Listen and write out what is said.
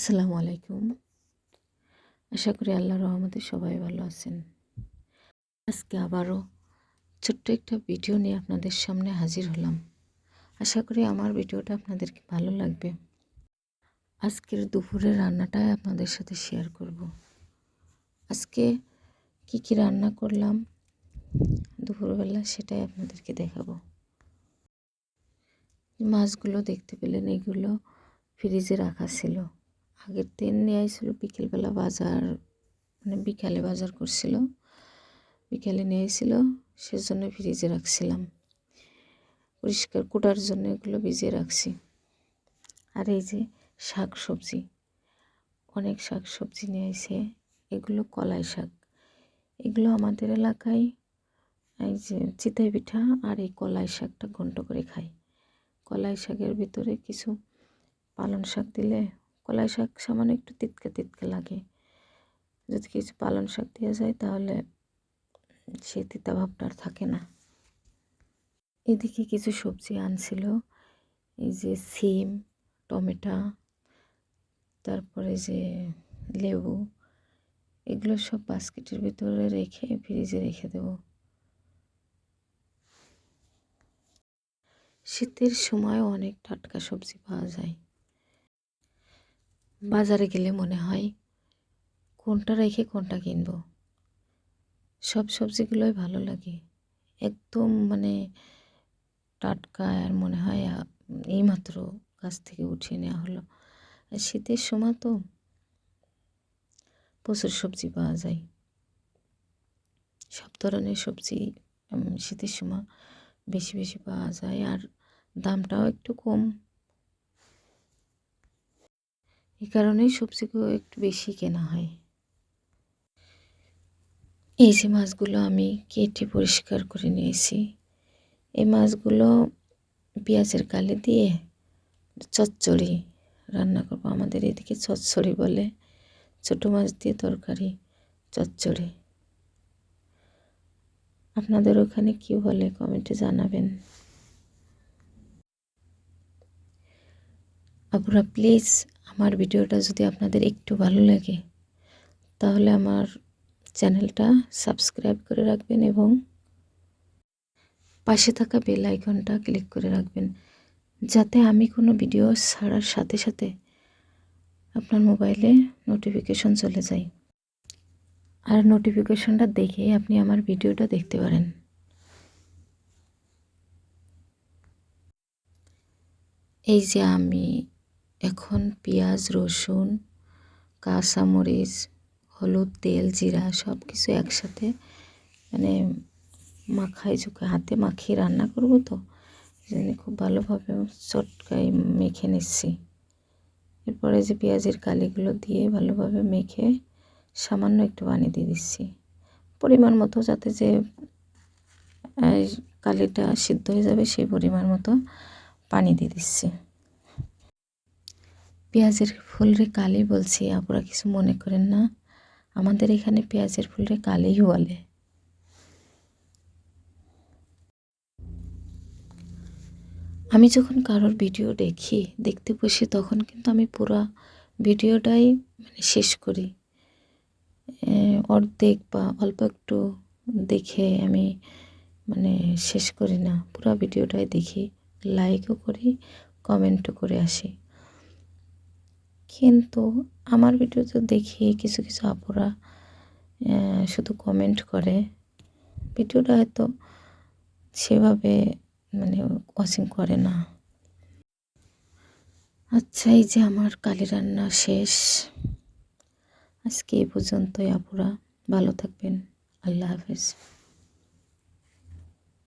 আসসালামু আলাইকুম। আশা করি আল্লাহ রহমতে সবাই ভালো আছেন। আজকে আবারও ছোট্ট একটা ভিডিও নিয়ে আপনাদের সামনে হাজির হলাম। আশা করি আমার ভিডিওটা আপনাদেরকে ভালো লাগবে। আজকের দুপুরের রান্নাটাই আপনাদের সাথে শেয়ার করব। আজকে কি কি রান্না করলাম, দুপুরবেলা সেটাই আপনাদেরকে দেখাবো। মাছগুলো দেখতে পেলেন, এগুলো ফ্রিজে রাখা ছিল। আগের দিন নিয়ে আইছিল বিকেলবেলা বাজার মানে বিকালে বাজার করছিল। বিকালে নিয়ে এসেছিল সেজন্য ফ্রিজে রাখছিলাম। পরিষ্কার কোটার জন্য এগুলো ভিজিয়ে রাখছি। আর এই যে শাক সবজি অনেক শাক সবজি নিয়ে এসে এগুলো কলাই শাক। এগুলো আমাদের এলাকায় এই যে চিতাই পিঠা আর এই কলাই শাকটা ঘন্ট করে খাই কলাই শাকের ভিতরে কিছু পালং শাক দিলে কলাই শাক সামান্য একটু তিতকা তিতকা লাগে। যদি কিছু পালং শাক দেওয়া যায় তাহলে সেই তিতা ভাবটা আর থাকে না। এদিকে কিছু সবজি আনছিল, এই যে সিম, টমেটো, তারপরে যে লেবু, এগুলো সব বাস্কেটের ভিতরে রেখে ফ্রিজে রেখে দেব। শীতের সময় অনেক টাটকা সবজি পাওয়া যায়। বাজারে গেলে মনে হয়, কোনটা রেখে কোনটা কিনবো? সব সবজিগুলোই ভালো লাগে। একদম মানে টাটকা আর মনে হয় এইমাত্র গাছ থেকে উঠিয়ে নেওয়া হলো। শীতের সময় তো প্রচুর সবজি পাওয়া যায়। সব ধরনের সবজি শীতের সময় বেশি বেশি পাওয়া যায়। আর দামটাও একটু কম। এই কারণেই সবজিগুলো একটু বেশি কেনা হয়। এই যে মাছগুলো আমি কেটে পরিষ্কার করে নিয়েছি। এই মাছগুলো পেঁয়াজের কালি দিয়ে চচ্চড়ি রান্না করব। আমাদের এদিকে চচ্চড়ি বলে। ছোটো মাছ দিয়ে তরকারি, চচ্চড়ি। আপনাদের ওখানে কি বলে কমেন্টে জানাবেন। আপনারা প্লিজ আমার ভিডিওটা যদি আপনাদের একটু ভালো লাগে, তাহলে আমার চ্যানেলটা সাবস্ক্রাইব করে রাখবেন এবং পাশে থাকা বেল আইকনটা ক্লিক করে রাখবেন, যাতে আমি কোনো ভিডিও ছাড়ার সাথে সাথে আপনার মোবাইলে নোটিফিকেশন চলে যায়। আর নোটিফিকেশনটা দেখে আপনি আমার ভিডিওটা দেখতে পারেন। এই যে আমি এখন পেঁয়াজ, রসুন, কাঁচামরিচ, হলুদ, তেল, জিরা সব কিছু একসাথে মানে মাখাই চুকে হাতে মাখিয়ে রান্না করব তো? জন্য খুব ভালোভাবে চটকাই মেখে নিচ্ছি। এরপরে যে পেঁয়াজের কালিগুলো দিয়ে ভালোভাবে মেখে সামান্য একটু পানি দিয়ে দিচ্ছি। পরিমাণ মতো যাতে যে কালিটা সিদ্ধ হয়ে যাবে সেই পরিমাণ মতো পানি দিয়ে দিচ্ছি। পেঁয়াজের ফুলরে কালি বলছি আপনারা কিছু মনে করেন না? আমাদের এখানে পেঁয়াজের ফুলরে কালিই বলে। আমি যখন কারোর ভিডিও দেখি, দেখতে বসি, তখন কিন্তু আমি পুরো ভিডিওটাই মানে শেষ করি। অর্ধেক বা অল্প একটু দেখে আমি মানে শেষ করি না। পুরো ভিডিওটাই দেখি লাইকও করি কমেন্টও করে আসি। কিন্তু আমার ভিডিও তো দেখি কিছু কিছু আপুরা শুধু কমেন্ট করে। ভিডিওটা হয়তো সেভাবে মানে ওয়াচিং করে না। আচ্ছা এই যে আমার কালি রান্না শেষ। আজকে এই পর্যন্তই, আপুরা। ভালো থাকবেন। আল্লাহ হাফেজ।